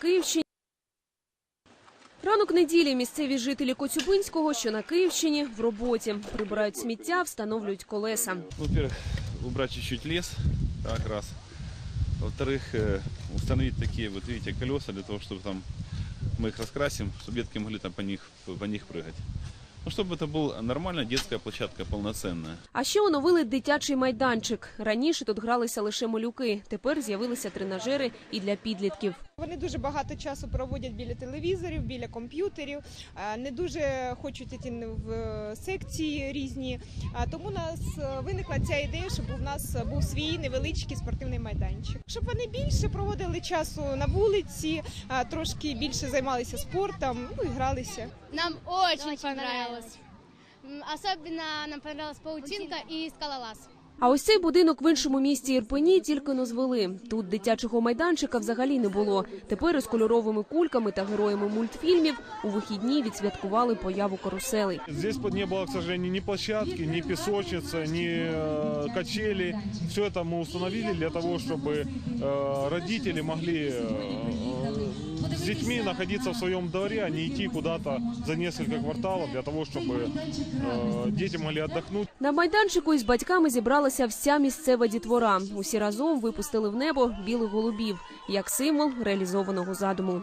Київщині. Ранок неділі місцеві жителі Коцюбинського, що на Київщині, в роботі. Прибирають сміття, встановлюють колеса. Во-первых, убрать чуть-чуть лес, так, раз. Во-вторых, э, установить такие, вот видите, колеса для того, чтобы там мы их раскрасим, чтобы детки могли там по них, по них прыгать. Ну, чтобы это была нормальная детская площадка, полноценная. А ще оновили дитячий майданчик. Раніше тут гралися лише малюки. Тепер з'явилися тренажери і для підлітків. Вони дуже багато часу проводять біля телевізорів, біля комп'ютерів, е, не дуже хочуть йти в е, секції різні. А Тому у нас е, виникла ця ідея, щоб у нас був свій невеличкий спортивний майданчик. Щоб вони більше проводили часу на вулиці, а, трошки більше займалися спортом, ну і гралися. Нам очень, понравилось. М, Особенно нам понравилась паутинка и скалолаз. А ось цей будинок в іншому місті Ірпені тільки но звели. Тут дитячого майданчика взагалі не було. Тепер із кольоровими кульками та героями мультфільмів у вихідні відсвяткували появу каруселей. Здесь под- не было, к сожалению, ни площадки, ни песочницы, ни э, качели. Все это мы установили для того, чтобы э, родители могли э, с детьми находиться в своем дворе, а не идти куда-то за несколько кварталов для того, чтобы э, дети могли отдохнуть. На майданчику із батьками зібралася вся місцева дітвора. Усі разом випустили в небо білих голубів як символ реалізованого задуму.